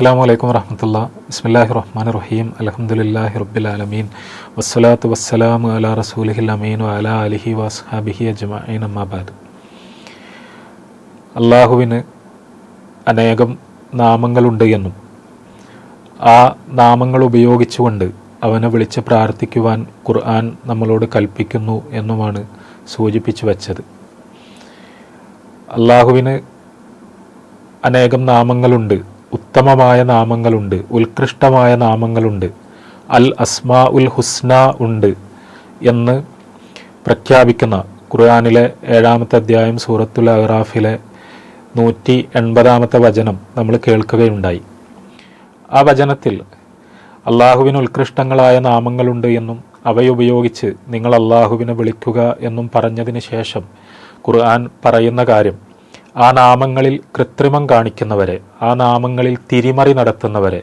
അസ്സാം വലൈക്കും വറഹമത്തുള്ള. ബിസ്മില്ലാഹി റഹ്മാൻ റഹീം. അലഹമുല്ലാഹി റബ്ബിലാലമീൻ വസ്സലാത്തു വസ്സലാം അല റസൂലിഹിൽ അമീൻ അല അലിഹി വസ്ഹാബിഹി അജ്മഈൻ. അമ്മാബാദ് അള്ളാഹുവിന് അനേകം നാമങ്ങളുണ്ട് എന്നും ആ നാമങ്ങൾ ഉപയോഗിച്ചുകൊണ്ട് അവനെ വിളിച്ച് പ്രാർത്ഥിക്കുവാൻ ഖുർആൻ നമ്മളോട് കൽപ്പിക്കുന്നു എന്നുമാണ് സൂചിപ്പിച്ചു വച്ചത്. അള്ളാഹുവിന് അനേകം നാമങ്ങളുണ്ട്. ഉത്തമമായ നാമങ്ങളുണ്ട് ഉത്കൃഷ്ടമായ നാമങ്ങളുണ്ട് അൽ അസ്മാ ഉൽ ഹുസ്ന ഉണ്ട് എന്ന് പ്രഖ്യാപിക്കുന്ന ഖുർആാനിലെ ഏഴാമത്തെ അധ്യായം സൂറത്തുൽ അഹ്റാഫിലെ നൂറ്റി എൺപതാമത്തെ വചനം നമ്മൾ കേൾക്കുകയുണ്ടായി. ആ വചനത്തിൽ അള്ളാഹുവിന് ഉത്കൃഷ്ടങ്ങളായ നാമങ്ങളുണ്ട് എന്നും അവയുപയോഗിച്ച് നിങ്ങൾ അള്ളാഹുവിനെ വിളിക്കുക എന്നും പറഞ്ഞതിന് ശേഷം ഖുർആൻ പറയുന്ന കാര്യം ആ നാമങ്ങളിൽ കൃത്രിമം കാണിക്കുന്നവരെ ആ നാമങ്ങളിൽ തിരിമറി നടത്തുന്നവരെ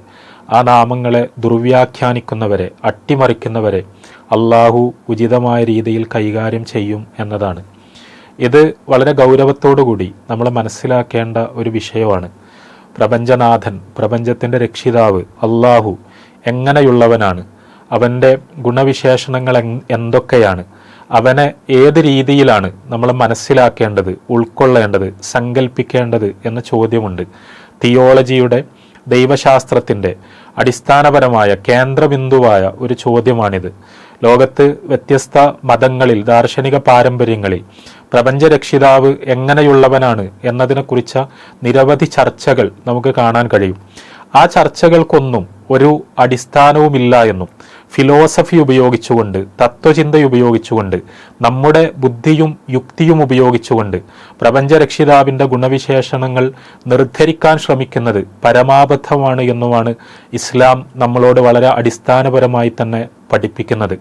ആ നാമങ്ങളെ ദുർവ്യാഖ്യാനിക്കുന്നവരെ അട്ടിമറിക്കുന്നവരെ അള്ളാഹു ഉചിതമായ രീതിയിൽ കൈകാര്യം ചെയ്യും എന്നതാണ്. ഇത് വളരെ ഗൗരവത്തോടുകൂടി നമ്മൾ മനസ്സിലാക്കേണ്ട ഒരു വിഷയമാണ്. പ്രപഞ്ചനാഥൻ പ്രപഞ്ചത്തിന്റെ രക്ഷിതാവ് അള്ളാഹു എങ്ങനെയുള്ളവനാണ്? അവന്റെ ഗുണവിശേഷണങ്ങൾ എന്തൊക്കെയാണ്? അവനെ ഏത് രീതിയിലാണ് നമ്മൾ മനസ്സിലാക്കേണ്ടത് ഉൾക്കൊള്ളേണ്ടത് സങ്കല്പിക്കേണ്ടത് എന്ന ചോദ്യമുണ്ട്. തിയോളജിയുടെ ദൈവശാസ്ത്രത്തിന്റെ അടിസ്ഥാനപരമായ കേന്ദ്രബിന്ദുവായ ഒരു ചോദ്യമാണിത്. ലോകത്ത് വ്യത്യസ്ത മതങ്ങളിൽ ദാർശനിക പാരമ്പര്യങ്ങളിൽ പ്രപഞ്ചരക്ഷിതാവ് എങ്ങനെയുള്ളവനാണ് എന്നതിനെക്കുറിച്ച നിരവധി ചർച്ചകൾ നമുക്ക് കാണാൻ കഴിയും. ആ ചർച്ചകൾക്കൊന്നും ഒരു അടിസ്ഥാനവുമില്ല എന്നും ഫിലോസഫി ഉപയോഗിച്ചുകൊണ്ട് തത്വചിന്ത ഉപയോഗിച്ചുകൊണ്ട് നമ്മുടെ ബുദ്ധിയും യുക്തിയും ഉപയോഗിച്ചുകൊണ്ട് പ്രപഞ്ചരക്ഷിതാവിന്റെ ഗുണവിശേഷണങ്ങൾ നിർദ്ധരിക്കാൻ ശ്രമിക്കുന്നത് പരമാബദ്ധമാണ് എന്നുമാണ് ഇസ്ലാം നമ്മളോട് വളരെ അടിസ്ഥാനപരമായി തന്നെ പഠിപ്പിക്കുന്നത്.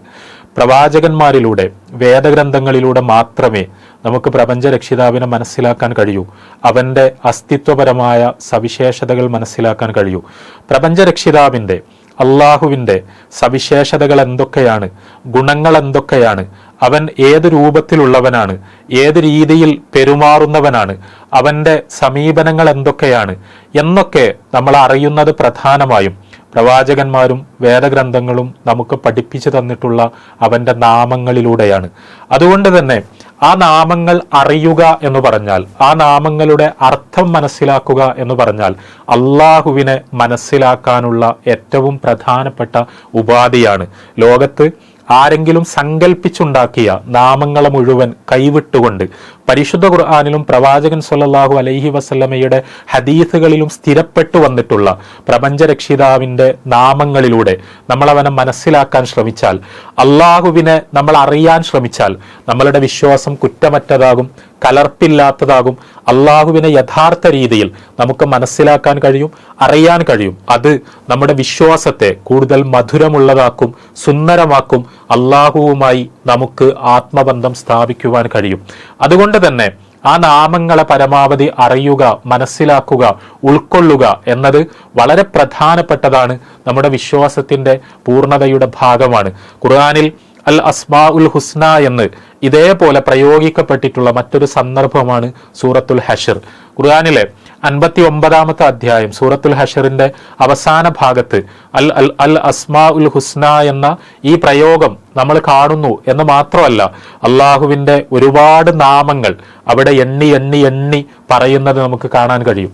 പ്രവാചകന്മാരിലൂടെ വേദഗ്രന്ഥങ്ങളിലൂടെ മാത്രമേ നമുക്ക് പ്രപഞ്ചരക്ഷിതാവിനെ മനസ്സിലാക്കാൻ കഴിയൂ. അവന്റെ അസ്തിത്വപരമായ സവിശേഷതകൾ മനസ്സിലാക്കാൻ കഴിയൂ. പ്രപഞ്ചരക്ഷിതാവിന്റെ അള്ളാഹുവിന്റെ സവിശേഷതകൾ എന്തൊക്കെയാണ് ഗുണങ്ങൾ എന്തൊക്കെയാണ് അവൻ ഏത് രൂപത്തിലുള്ളവനാണ്? ഏത് രീതിയിൽ പെരുമാറുന്നവനാണ്? അവന്റെ സമീപനങ്ങൾ എന്തൊക്കെയാണ് എന്നൊക്കെ നമ്മൾ അറിയുന്നത് പ്രധാനമായും പ്രവാചകന്മാരും വേദഗ്രന്ഥങ്ങളും നമുക്ക് പഠിപ്പിച്ചു തന്നിട്ടുള്ള അവന്റെ നാമങ്ങളിലൂടെയാണ്. അതുകൊണ്ട് തന്നെ ആ നാമങ്ങൾ അറിയുക എന്ന് പറഞ്ഞാൽ ആ നാമങ്ങളുടെ അർത്ഥം മനസ്സിലാക്കുക എന്ന് പറഞ്ഞാൽ അള്ളാഹുവിനെ മനസ്സിലാക്കാനുള്ള ഏറ്റവും പ്രധാനപ്പെട്ട ഉപാധിയാണ്. ലോകത്ത് ആരെങ്കിലും സങ്കല്പിച്ചുണ്ടാക്കിയ നാമങ്ങളെ മുഴുവൻ കൈവിട്ടുകൊണ്ട് പരിശുദ്ധ ഖുർആാനിലും പ്രവാചകൻ സുല്ലാഹു അലൈഹി വസല്ലമയുടെ ഹദീസുകളിലും സ്ഥിരപ്പെട്ടു വന്നിട്ടുള്ള പ്രപഞ്ചരക്ഷിതാവിന്റെ നാമങ്ങളിലൂടെ നമ്മളവനെ മനസ്സിലാക്കാൻ ശ്രമിച്ചാൽ അള്ളാഹുവിനെ നമ്മൾ അറിയാൻ ശ്രമിച്ചാൽ നമ്മളുടെ വിശ്വാസം കുറ്റമറ്റതാകും കലർപ്പില്ലാത്തതാകും. അള്ളാഹുവിനെ യഥാർത്ഥ രീതിയിൽ നമുക്ക് മനസ്സിലാക്കാൻ കഴിയും അറിയാൻ കഴിയും. അത് നമ്മുടെ വിശ്വാസത്തെ കൂടുതൽ മധുരമുള്ളതാക്കും സുന്ദരമാക്കും അള്ളാഹുവുമായി നമുക്ക് ആത്മബന്ധം സ്ഥാപിക്കുവാൻ കഴിയും. അതുകൊണ്ട് തന്നെ ആ നാമങ്ങളെ പരമാവധി അറിയുക മനസ്സിലാക്കുക ഉൾക്കൊള്ളുക എന്നത് വളരെ പ്രധാനപ്പെട്ടതാണ് നമ്മുടെ വിശ്വാസത്തിന്റെ പൂർണതയുടെ ഭാഗമാണ്. ഖുർആാനിൽ അൽ അസ്മാ ഉൽ ഹുസ്ന എന്ന് ഇതേപോലെ പ്രയോഗിക്കപ്പെട്ടിട്ടുള്ള മറ്റൊരു സന്ദർഭമാണ് സൂറത്തുൽ ഹഷർ. ഖുർആാനിലെ അൻപത്തി ഒമ്പതാമത്തെ അധ്യായം സൂറത്തുൽ ഹഷറിന്റെ അവസാന ഭാഗത്ത് അൽ അൽ അൽ അസ്മാ ഉൽ ഹുസ്ന എന്ന ഈ പ്രയോഗം നമ്മൾ കാണുന്നു എന്ന് മാത്രമല്ല അള്ളാഹുവിന്റെ ഒരുപാട് നാമങ്ങൾ അവിടെ എണ്ണി എണ്ണി എണ്ണി പറയുന്നത് നമുക്ക് കാണാൻ കഴിയും.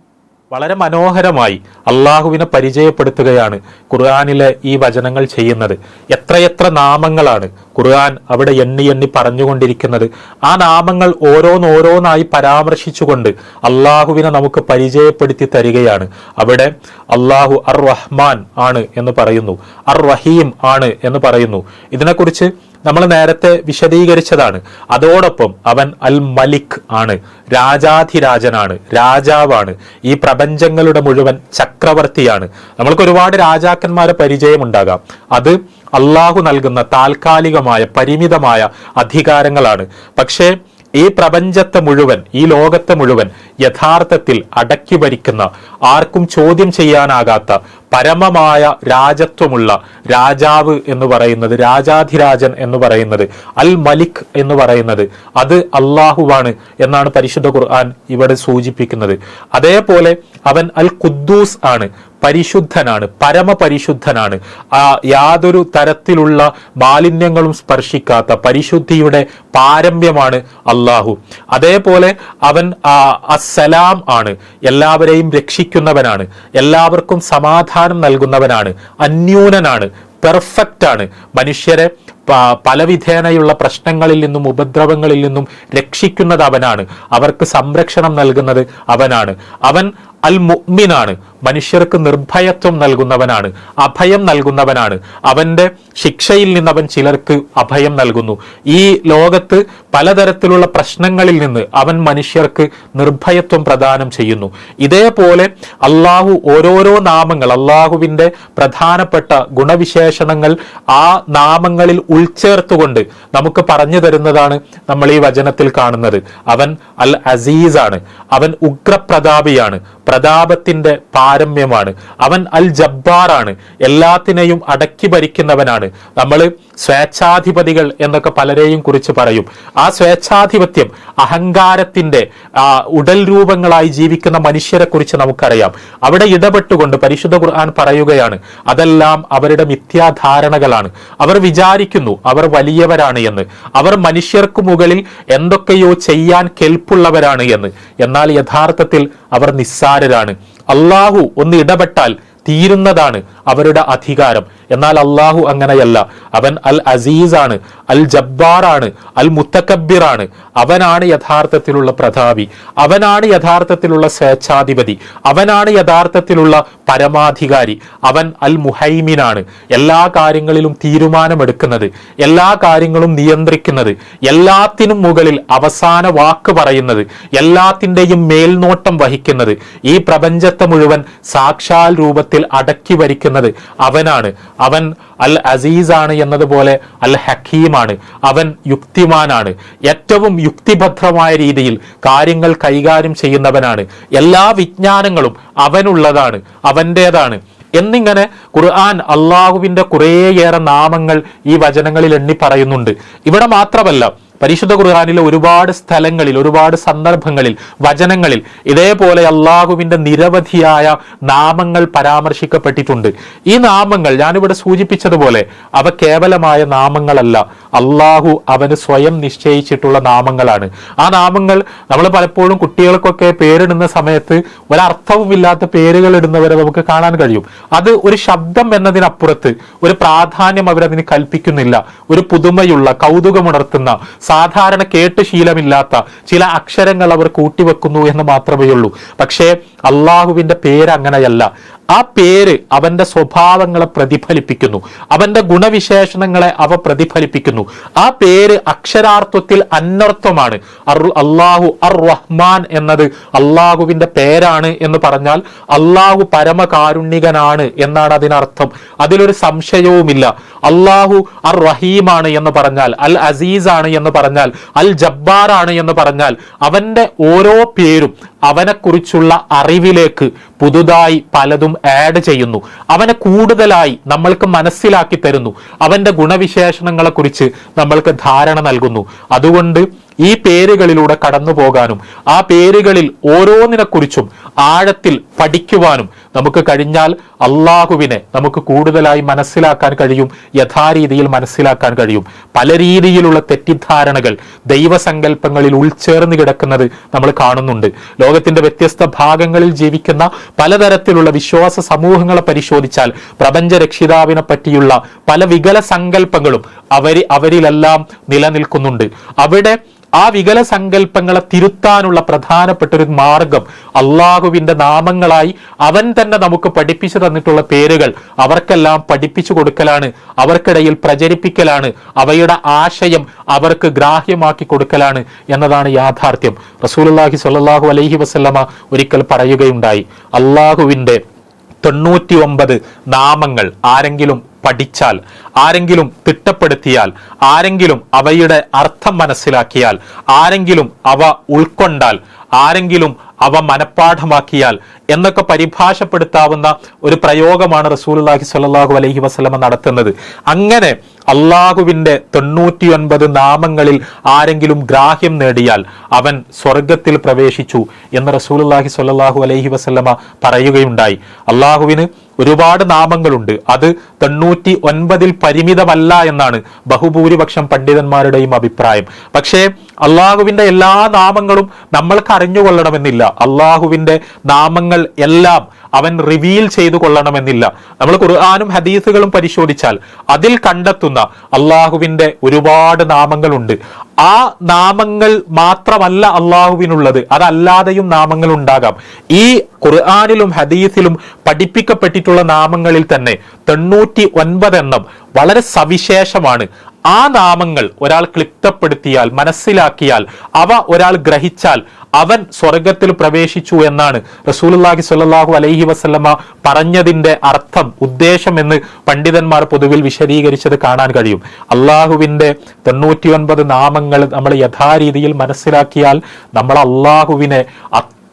വളരെ മനോഹരമായി അള്ളാഹുവിനെ പരിചയപ്പെടുത്തുകയാണ് ഖുർആാനിലെ ഈ വചനങ്ങൾ ചെയ്യുന്നത്. എത്രയെത്ര നാമങ്ങളാണ് ഖുർആൻ അവിടെ എണ്ണി എണ്ണി പറഞ്ഞുകൊണ്ടിരിക്കുന്നത്. ആ നാമങ്ങൾ ഓരോന്നോരോന്നായി പരാമർശിച്ചുകൊണ്ട് അള്ളാഹുവിനെ നമുക്ക് പരിചയപ്പെടുത്തി തരികയാണ്. അവിടെ അള്ളാഹു അർ റഹ്മാൻ ആണ് എന്ന് പറയുന്നു. അർ റഹീം ആണ് എന്ന് പറയുന്നു. ഇതിനെക്കുറിച്ച് നമ്മൾ നേരത്തെ വിശദീകരിച്ചതാണ്. അതോടൊപ്പം അവൻ അൽ മലിക് ആണ്. രാജാധിരാജനാണ് രാജാവാണ്. ഈ പ്രപഞ്ചങ്ങളുടെ മുഴുവൻ ചക്രവർത്തിയാണ്. നമ്മൾക്ക് ഒരുപാട് രാജാക്കന്മാരെ പരിചയമുണ്ടാകാം. അത് അള്ളാഹു നൽകുന്ന താൽക്കാലികമായ പരിമിതമായ അധികാരങ്ങളാണ്. പക്ഷേ ഈ പ്രപഞ്ചത്തെ മുഴുവൻ ഈ ലോകത്തെ മുഴുവൻ യഥാർത്ഥത്തിൽ അടക്കി ഭരിക്കുന്ന ആർക്കും ചോദ്യം ചെയ്യാനാകാത്ത പരമമായ രാജത്വമുള്ള രാജാവ് എന്ന് പറയുന്നത് രാജാധിരാജൻ എന്ന് പറയുന്നത് അൽ മലിക് എന്ന് പറയുന്നത് അത് അള്ളാഹുവാണ് എന്നാണ് പരിശുദ്ധ ഖുർആൻ ഇവിടെ സൂചിപ്പിക്കുന്നത്. അതേപോലെ അവൻ അൽ ഖുദ്ദൂസ് ആണ്. പരിശുദ്ധനാണ് പരമപരിശുദ്ധനാണ്. ആ യാതൊരു തരത്തിലുള്ള മാലിന്യങ്ങളും സ്പർശിക്കാത്ത പരിശുദ്ധിയുടെ പാരമ്യമാണ് അള്ളാഹു അതേപോലെ അവൻ അസലാം ആണ്. എല്ലാവരെയും രക്ഷിക്കുന്നവനാണ്. എല്ലാവർക്കും സമാധാനം നൽകുന്നവനാണ്. അന്യൂനനാണ്. പെർഫെക്റ്റ് ആണ് മനുഷ്യരെ പലവിധേനയുള്ള പ്രശ്നങ്ങളിൽ നിന്നും ഉപദ്രവങ്ങളിൽ നിന്നും രക്ഷിക്കുന്നത് അവനാണ്. അവർക്ക് സംരക്ഷണം നൽകുന്നത് അവനാണ്. അവൻ അൽ മുഅ്മിനാണ് മനുഷ്യർക്ക് നിർഭയത്വം നൽകുന്നവനാണ്. അഭയം നൽകുന്നവനാണ്. അവന്റെ ശിക്ഷയിൽ നിന്ന് അവൻ ചിലർക്ക് അഭയം നൽകുന്നു. ഈ ലോകത്ത് പലതരത്തിലുള്ള പ്രശ്നങ്ങളിൽ നിന്ന് അവൻ മനുഷ്യർക്ക് നിർഭയത്വം പ്രദാനം ചെയ്യുന്നു. ഇതേപോലെ അള്ളാഹു ഓരോരോ നാമങ്ങൾ അള്ളാഹുവിന്റെ പ്രധാനപ്പെട്ട ഗുണവിശേഷണങ്ങൾ ആ നാമങ്ങളിൽ ഉൾച്ചേർത്തുകൊണ്ട് നമുക്ക് പറഞ്ഞു തരുന്നതാണ് നമ്മൾ ഈ വചനത്തിൽ കാണുന്നത്. അവൻ അൽ അസീസ് ആണ് അവൻ ഉഗ്രപ്രതാപിയാണ്. പ്രതാപത്തിന്റെ പാരമ്യമാണ്. അവൻ അൽ ജബ്ബാറാണ് എല്ലാത്തിനെയും അടക്കി ഭരിക്കുന്നവനാണ്. നമ്മൾ സ്വേച്ഛാധിപതികൾ എന്നൊക്കെ പലരെയും കുറിച്ച് പറയും. ആ സ്വേച്ഛാധിപത്യം അഹങ്കാരത്തിന്റെ ഉടൽ രൂപങ്ങളായി ജീവിക്കുന്ന മനുഷ്യരെ കുറിച്ച് നമുക്കറിയാം. അവിടെ ഇടപെട്ടുകൊണ്ട് പരിശുദ്ധ ഖുർആൻ പറയുകയാണ് അതെല്ലാം അവരുടെ മിഥ്യാധാരണകളാണ്. അവർ വിചാരിക്കുന്നു അവർ വലിയവരാണ് എന്ന്. അവർ മനുഷ്യർക്ക് മുകളിൽ എന്തൊക്കെയോ ചെയ്യാൻ കെൽപ്പുള്ളവരാണ് എന്ന്. എന്നാൽ യഥാർത്ഥത്തിൽ അവർ നിസ്സാരരാണ്. അള്ളാഹു ഒന്ന് ഇടപെട്ടാൽ തീരുന്നതാണ്. അവരുടെ അധികാരം. എന്നാൽ അള്ളാഹു അങ്ങനെയല്ല. അവൻ അൽ അസീസാണ് അൽ ജബ്ബാറാണ് അൽ മുത്തക്കബിറാണ് അവനാണ് യഥാർത്ഥത്തിലുള്ള പ്രതാപി. അവനാണ് യഥാർത്ഥത്തിലുള്ള സ്വേച്ഛാധിപതി. അവനാണ് യഥാർത്ഥത്തിലുള്ള പരമാധികാരി. അവൻ അൽ മുഹൈമിനാണ്. എല്ലാ കാര്യങ്ങളിലും തീരുമാനമെടുക്കുന്നത് എല്ലാ കാര്യങ്ങളും നിയന്ത്രിക്കുന്നത് എല്ലാത്തിനും മുകളിൽ അവസാന വാക്ക് പറയുന്നത് എല്ലാത്തിന്റെയും മേൽനോട്ടം വഹിക്കുന്നത് ഈ പ്രപഞ്ചത്തെ മുഴുവൻ സാക്ഷാൽ രൂപത്തിൽ അടക്കി അവനാണ്. അവൻ അൽ അസീസാണ് എന്നതുപോലെ അൽ ഹക്കീമാണ്. അവൻ യുക്തിമാനാണ്. ഏറ്റവും യുക്തിഭദ്രമായ രീതിയിൽ കാര്യങ്ങൾ കൈകാര്യം ചെയ്യുന്നവനാണ്. എല്ലാ വിജ്ഞാനങ്ങളും അവനുള്ളതാണ് അവന്റേതാണ് എന്നിങ്ങനെ ഖുർആൻ അള്ളാഹുവിന്റെ കുറേയേറെ നാമങ്ങൾ ഈ വചനങ്ങളിൽ എണ്ണി പറയുന്നുണ്ട്. ഇവിടെ മാത്രമല്ല പരിശുദ്ധ ഖുർആാനിലെ ഒരുപാട് സ്ഥലങ്ങളിൽ ഒരുപാട് സന്ദർഭങ്ങളിൽ വചനങ്ങളിൽ ഇതേപോലെ അള്ളാഹുവിന്റെ നിരവധിയായ നാമങ്ങൾ പരാമർശിക്കപ്പെട്ടിട്ടുണ്ട്. ഈ നാമങ്ങൾ ഞാനിവിടെ സൂചിപ്പിച്ചതുപോലെ അവ കേവലമായ നാമങ്ങളല്ല. അള്ളാഹു അവന് സ്വയം നിശ്ചയിച്ചിട്ടുള്ള നാമങ്ങളാണ്. ആ നാമങ്ങൾ നമ്മൾ പലപ്പോഴും കുട്ടികൾക്കൊക്കെ പേരിടുന്ന സമയത്ത് ഒരർത്ഥവുമില്ലാത്ത പേരുകൾ ഇടുന്നവരെ നമുക്ക് കാണാൻ കഴിയും. അത് ഒരു ശബ്ദം എന്നതിനപ്പുറത്ത് ഒരു പ്രാധാന്യം അവരതിന് കൽപ്പിക്കുന്നില്ല. ഒരു പുതുമയുള്ള കൗതുകമുണർത്തുന്ന സാധാരണ കേട്ട് ശീലമില്ലാത്ത ചില അക്ഷരങ്ങൾ അവർ കൂട്ടിവെക്കുന്നു എന്ന് മാത്രമേ ഉള്ളൂ പക്ഷേ അള്ളാഹുവിന്റെ പേര് അങ്ങനെയല്ല. ആ പേര് അവന്റെ സ്വഭാവങ്ങളെ പ്രതിഫലിപ്പിക്കുന്നു. അവന്റെ ഗുണവിശേഷണങ്ങളെ അവ പ്രതിഫലിപ്പിക്കുന്നു. ആ പേര് അക്ഷരാർത്ഥത്തിൽ അന്നർത്ഥമാണ് അർ- അള്ളാഹു അർ റഹ്മാൻ എന്നത് അള്ളാഹുവിന്റെ പേരാണ് എന്ന് പറഞ്ഞാൽ അള്ളാഹു പരമകാരുണ്യകനാണ് എന്നാണ് അതിനർത്ഥം. അതിലൊരു സംശയവുമില്ല. അള്ളാഹു അർ റഹീമാണ് എന്ന് പറഞ്ഞാൽ അൽ അസീസാണ് എന്ന് പറഞ്ഞാൽ അൽ ജബ്ബാറാണ് എന്ന് പറഞ്ഞാൽ അവന്റെ ഓരോ പേരും അവനെക്കുറിച്ചുള്ള അറിവിലേക്ക് പുതുതായി പലതും ആഡ് ചെയ്യുന്നു. അവനെ കൂടുതലായി നമ്മൾക്ക് മനസ്സിലാക്കി തരുന്നു. അവന്റെ ഗുണവിശേഷണങ്ങളെക്കുറിച്ച് നമ്മൾക്ക് ധാരണ നൽകുന്നു. അതുകൊണ്ട് ഈ പേരുകളിലൂടെ കടന്നു പോകാനും ആ പേരുകളിൽ ഓരോന്നിനെക്കുറിച്ചും ആഴത്തിൽ പഠിക്കുവാനും നമുക്ക് കഴിഞ്ഞാൽ അള്ളാഹുവിനെ നമുക്ക് കൂടുതലായി മനസ്സിലാക്കാൻ കഴിയും യഥാരീതിയിൽ മനസ്സിലാക്കാൻ കഴിയും. പല രീതിയിലുള്ള തെറ്റിദ്ധാരണകൾ ദൈവസങ്കല്പങ്ങളിൽ ഉൾച്ചേർന്ന് കിടക്കുന്നത് നമ്മൾ കാണുന്നുണ്ട്. ലോകത്തിന്റെ വ്യത്യസ്ത ഭാഗങ്ങളിൽ ജീവിക്കുന്ന പലതരത്തിലുള്ള വിശ്വാസ സമൂഹങ്ങളെ പരിശോധിച്ചാൽ പ്രപഞ്ച രക്ഷിതാവിനെ പറ്റിയുള്ള പല വികല സങ്കല്പങ്ങളും അവരി അവരിലെല്ലാം നിലനിൽക്കുന്നുണ്ട്. അവിടെ ആ വികല സങ്കല്പങ്ങളെ തിരുത്താനുള്ള പ്രധാനപ്പെട്ട ഒരു മാർഗം അള്ളാഹുവിന്റെ നാമങ്ങളായി അവൻ തന്നെ നമുക്ക് പഠിപ്പിച്ചു തന്നിട്ടുള്ള പേരുകൾ. അവർക്കെല്ലാം പഠിപ്പിച്ചു കൊടുക്കലാണ് അവർക്കിടയിൽ പ്രചരിപ്പിക്കലാണ് അവയുടെ ആശയം അവർക്ക് ഗ്രാഹ്യമാക്കി കൊടുക്കലാണ് എന്നതാണ് യാഥാർത്ഥ്യം. റസൂലുള്ളാഹി സ്വല്ലല്ലാഹു അലൈഹി വസല്ലമ ഒരിക്കൽ പറയുകയുണ്ടായി അള്ളാഹുവിന്റെ തൊണ്ണൂറ്റി ഒമ്പത് നാമങ്ങൾ ആരെങ്കിലും പഠിച്ചാൽ ആരെങ്കിലും തിട്ടപ്പെടുത്തിയാൽ ആരെങ്കിലും അവയുടെ അർത്ഥം മനസ്സിലാക്കിയാൽ ആരെങ്കിലും അവ ഉൾക്കൊണ്ടാൽ ആരെങ്കിലും അവ മനഃപ്പാഠമാക്കിയാൽ എന്നൊക്കെ പരിഭാഷപ്പെടുത്താവുന്ന ഒരു പ്രയോഗമാണ് റസൂലുള്ളാഹി സ്വല്ലല്ലാഹു അലൈഹി വസ്ലമ നടത്തുന്നത്. അങ്ങനെ അള്ളാഹുവിന്റെ തൊണ്ണൂറ്റി ഒൻപത് നാമങ്ങളിൽ ആരെങ്കിലും ഗ്രാഹ്യം നേടിയാൽ അവൻ സ്വർഗത്തിൽ പ്രവേശിച്ചു എന്ന് റസൂലുള്ളാഹി സ്വല്ലല്ലാഹു അലൈഹി വസ്ലമ പറയുകയുണ്ടായി. അള്ളാഹുവിന് ഒരുപാട് നാമങ്ങളുണ്ട്. അത് തൊണ്ണൂറ്റി ഒൻപതിൽ പരിമിതമല്ല എന്നാണ് ബഹുഭൂരിപക്ഷം പണ്ഡിതന്മാരുടെയും അഭിപ്രായം. പക്ഷേ അള്ളാഹുവിന്റെ എല്ലാ നാമങ്ങളും നമ്മൾക്ക് അറിഞ്ഞുകൊള്ളണമെന്നില്ല. അള്ളാഹുവിന്റെ നാമങ്ങൾ എല്ലാം അവൻ റിവീൽ ചെയ്തു കൊള്ളണമെന്നില്ല. നമ്മൾ ഖുർആാനും ഹദീസുകളും പരിശോധിച്ചാൽ അതിൽ കണ്ടെത്തുന്ന അള്ളാഹുവിന്റെ ഒരുപാട് നാമങ്ങളുണ്ട്. ആ നാമങ്ങൾ മാത്രമല്ല അള്ളാഹുവിനുള്ളത്. അതല്ലാതെയും നാമങ്ങൾ ഉണ്ടാകാം ഈ ഖുർആാനിലും ഹദീസിലും പഠിപ്പിക്കപ്പെട്ടിട്ടുള്ള നാമങ്ങളിൽ തന്നെ തൊണ്ണൂറ്റി ഒൻപത് എണ്ണം വളരെ സവിശേഷമാണ്. ആ നാമങ്ങൾ ഒരാൾ ക്ലിപ്തപ്പെടുത്തിയാൽ മനസ്സിലാക്കിയാൽ അവ ഒരാൾ ഗ്രഹിച്ചാൽ അവൻ സ്വർഗത്തിൽ പ്രവേശിച്ചു എന്നാണ് റസൂലുള്ളാഹി സ്വല്ലാഹു അലൈഹി വസല്ലമ പറഞ്ഞതിന്റെ അർത്ഥം ഉദ്ദേശം എന്ന് പണ്ഡിതന്മാർ പൊതുവിൽ വിശദീകരിച്ചത് കാണാൻ കഴിയും. അള്ളാഹുവിന്റെ തൊണ്ണൂറ്റി ഒൻപത് നാമങ്ങൾ നമ്മൾ യഥാരീതിയിൽ മനസ്സിലാക്കിയാൽ നമ്മൾ അള്ളാഹുവിനെ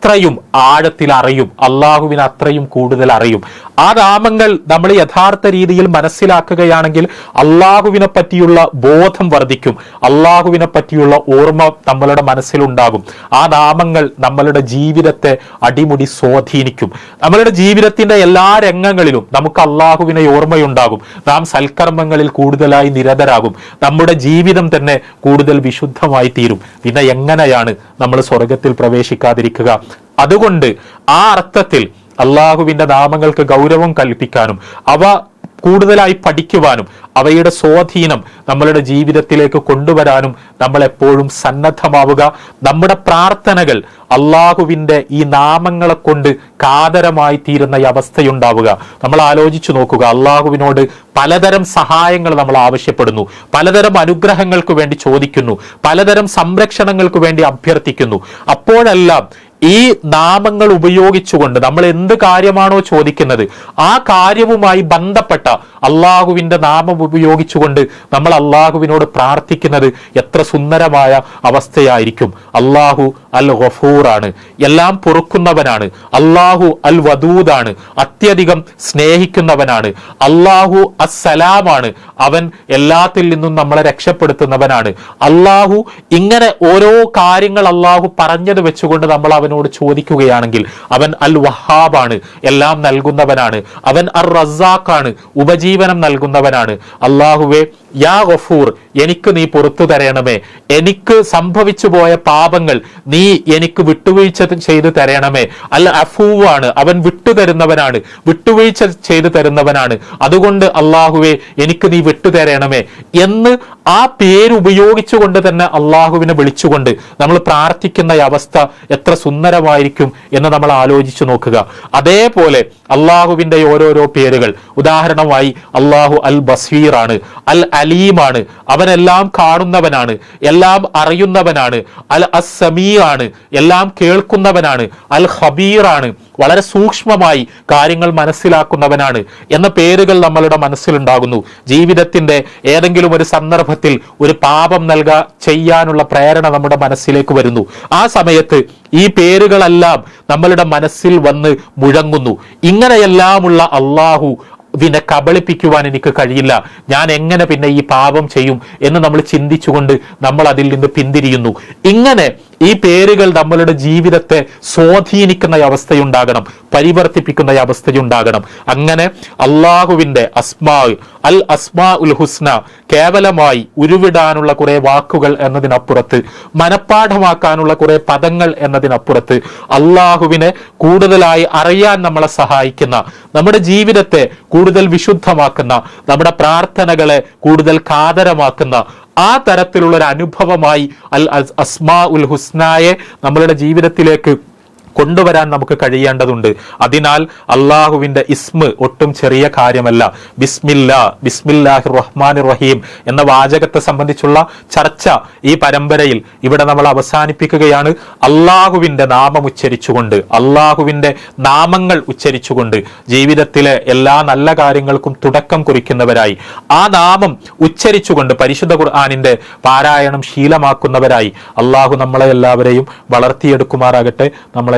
അത്രയും ആഴത്തിൽ അറിയും. അള്ളാഹുവിന് അത്രയും കൂടുതൽ അറിയും. ആ നാമങ്ങൾ നമ്മൾ യഥാർത്ഥ രീതിയിൽ മനസ്സിലാക്കുകയാണെങ്കിൽ അള്ളാഹുവിനെ പറ്റിയുള്ള ബോധം വർദ്ധിക്കും. അള്ളാഹുവിനെ പറ്റിയുള്ള ഓർമ്മ നമ്മളുടെ മനസ്സിലുണ്ടാകും. ആ നാമങ്ങൾ നമ്മളുടെ ജീവിതത്തെ അടിമുടി സ്വാധീനിക്കും. നമ്മളുടെ ജീവിതത്തിന്റെ എല്ലാ രംഗങ്ങളിലും നമുക്ക് അള്ളാഹുവിനെ ഓർമ്മയുണ്ടാകും. നാം സൽക്കർമ്മങ്ങളിൽ കൂടുതലായി നിരതരാകും. നമ്മുടെ ജീവിതം തന്നെ കൂടുതൽ വിശുദ്ധമായി തീരും പിന്നെ എങ്ങനെയാണ് നമ്മൾ സ്വർഗത്തിൽ പ്രവേശിക്കാതിരിക്കുക. അതുകൊണ്ട് ആ അർത്ഥത്തിൽ അള്ളാഹുവിന്റെ നാമങ്ങൾക്ക് ഗൗരവം കൽപ്പിക്കാനും അവ കൂടുതലായി പഠിക്കുവാനും അവയുടെ സ്വാധീനം നമ്മളുടെ ജീവിതത്തിലേക്ക് കൊണ്ടുവരാനും നമ്മൾ എപ്പോഴും സന്നദ്ധമാവുക. നമ്മുടെ പ്രാർത്ഥനകൾ അള്ളാഹുവിന്റെ ഈ നാമങ്ങളെ കൊണ്ട് കാതരമായി തീരുന്ന ഈ അവസ്ഥയുണ്ടാവുക. നമ്മൾ ആലോചിച്ചു നോക്കുക അള്ളാഹുവിനോട് പലതരം സഹായങ്ങൾ നമ്മൾ ആവശ്യപ്പെടുന്നു. പലതരം അനുഗ്രഹങ്ങൾക്ക് വേണ്ടി ചോദിക്കുന്നു. പലതരം സംരക്ഷണങ്ങൾക്ക് വേണ്ടി അഭ്യർത്ഥിക്കുന്നു. അപ്പോഴെല്ലാം ഈ നാമങ്ങൾ ഉപയോഗിച്ചുകൊണ്ട് നമ്മൾ എന്ത് കാര്യമാണോ ചോദിക്കുന്നത് ആ കാര്യവുമായി ബന്ധപ്പെട്ട അള്ളാഹുവിന്റെ നാമം ഉപയോഗിച്ചുകൊണ്ട് നമ്മൾ അള്ളാഹുവിനോട് പ്രാർത്ഥിക്കുന്നത് എത്ര സുന്ദരമായ അവസ്ഥയായിരിക്കും. അള്ളാഹു അൽ ഗഫൂറാണ് എല്ലാം പൊറുക്കുന്നവനാണ്. അള്ളാഹു അൽ വദൂദാണ് അത്യധികം സ്നേഹിക്കുന്നവനാണ്. അള്ളാഹു അസ്സലാമാണ്. അവൻ എല്ലാത്തിൽ നിന്നും നമ്മളെ രക്ഷപ്പെടുത്തുന്നവനാണ്. അള്ളാഹു ഇങ്ങനെ ഓരോ കാര്യങ്ങൾ അള്ളാഹു പറഞ്ഞത് വെച്ചുകൊണ്ട് നമ്മൾ അവനോട് ചോദിക്കുകയാണെങ്കിൽ അവൻ അൽ വഹാബാണ് എല്ലാം നൽകുന്നവനാണ്. അവൻ അർ റസാഖാണ് ഉപജീവനം നൽകുന്നവനാണ്. അള്ളാഹുവെ യാ ഗഫൂർ എനിക്ക് നീ പുറത്തു തരണമേ. എനിക്ക് സംഭവിച്ചു പോയ പാപങ്ങൾ നീ നീ എനിക്ക് വിട്ടുവീഴ്ച ചെയ്തു തരണമേ. അല്ല അഫൂവാണ്. അവൻ വിട്ടുതരുന്നവനാണ്. വിട്ടുവീഴ്ച ചെയ്തു തരുന്നവനാണ്. അതുകൊണ്ട് അള്ളാഹുവെ എനിക്ക് നീ വിട്ടുതരണമേ എന്ന് ആ പേര് ഉപയോഗിച്ചുകൊണ്ട് തന്നെ അള്ളാഹുവിനെ വിളിച്ചുകൊണ്ട് നമ്മൾ പ്രാർത്ഥിക്കുന്ന അവസ്ഥ എത്ര സുന്ദരമായിരിക്കും എന്ന് നമ്മൾ ആലോചിച്ചു നോക്കുക. അതേപോലെ അള്ളാഹുവിന്റെ ഓരോരോ പേരുകൾ. ഉദാഹരണമായി അള്ളാഹു അൽ ബസീറാണ് അൽ അലീമാണ് അവനെല്ലാം കാണുന്നവനാണ് എല്ലാം അറിയുന്നവനാണ്. അൽ അസമീ ആണ് എല്ലാം കേൾക്കുന്നവനാണ്. അൽ ഹബീറാണ് വളരെ സൂക്ഷ്മമായി കാര്യങ്ങൾ മനസ്സിലാക്കുന്നവനാണ് എന്ന പേരുകൾ നമ്മളുടെ മനസ്സിലുണ്ടാകുന്നു. ജീവിതത്തിന്റെ ഏതെങ്കിലും ഒരു സന്ദർഭത്തിൽ ഒരു പാപം നൽകാ ചെയ്യാനുള്ള പ്രേരണ നമ്മുടെ മനസ്സിലേക്ക് വരുന്നു. ആ സമയത്ത് ഈ പേരുകളെല്ലാം നമ്മളുടെ മനസ്സിൽ വന്ന് മുഴങ്ങുന്നു. ഇങ്ങനെയെല്ലാമുള്ള അള്ളാഹു പിന്നെ കബളിപ്പിക്കുവാൻ എനിക്ക് കഴിയില്ല. ഞാൻ എങ്ങനെ പിന്നെ ഈ പാപം ചെയ്യും എന്ന് നമ്മൾ ചിന്തിച്ചുകൊണ്ട് നമ്മൾ അതിൽ നിന്ന് പിന്തിരിയുന്നു. ഇങ്ങനെ ഈ പേരുകൾ നമ്മളുടെ ജീവിതത്തെ സ്വാധീനിക്കുന്ന അവസ്ഥയുണ്ടാകണം പരിവർത്തിപ്പിക്കുന്ന അവസ്ഥയുണ്ടാകണം. അങ്ങനെ അള്ളാഹുവിന്റെ അസ്മാ അൽ അസ്മാ ഉൽ ഹുസ്ന കേവലമായി ഉരുവിടാനുള്ള കുറെ വാക്കുകൾ എന്നതിനപ്പുറത്ത് മനഃപ്പാഠമാക്കാനുള്ള കുറെ പദങ്ങൾ എന്നതിനപ്പുറത്ത് അള്ളാഹുവിനെ കൂടുതലായി അറിയാൻ നമ്മളെ സഹായിക്കുന്ന നമ്മുടെ ജീവിതത്തെ കൂടുതൽ വിശുദ്ധമാക്കുന്ന നമ്മുടെ പ്രാർത്ഥനകളെ കൂടുതൽ കാതരമാക്കുന്ന ആ തരത്തിലുള്ള ഒരു അനുഭവമായി അൽ അസ്- അസ്മാ ഉൽ ഹുസ്നായെ നമ്മളുടെ ജീവിതത്തിലേക്ക് കൊണ്ടുവരാൻ നമുക്ക് കഴിയേണ്ടതുണ്ട്. അതിനാൽ അള്ളാഹുവിന്റെ ഇസ്മ് ഒട്ടും ചെറിയ കാര്യമല്ല. ബിസ്മില്ല ബിസ്മില്ലാഹി റഹ്മാൻ റഹീം എന്ന വാചകത്തെ സംബന്ധിച്ചുള്ള ചർച്ച ഈ പരമ്പരയിൽ ഇവിടെ നമ്മൾ അവസാനിപ്പിക്കുകയാണ്. അള്ളാഹുവിന്റെ നാമം ഉച്ചരിച്ചുകൊണ്ട് അള്ളാഹുവിന്റെ നാമങ്ങൾ ഉച്ചരിച്ചുകൊണ്ട് ജീവിതത്തിലെ എല്ലാ നല്ല കാര്യങ്ങൾക്കും തുടക്കം കുറിക്കുന്നവരായി. ആ നാമം ഉച്ചരിച്ചുകൊണ്ട് പരിശുദ്ധ ഖുർആാനിന്റെ പാരായണം ശീലമാക്കുന്നവരായി. അള്ളാഹു നമ്മളെ എല്ലാവരെയും വളർത്തിയെടുക്കുമാറാകട്ടെ. നമ്മളെ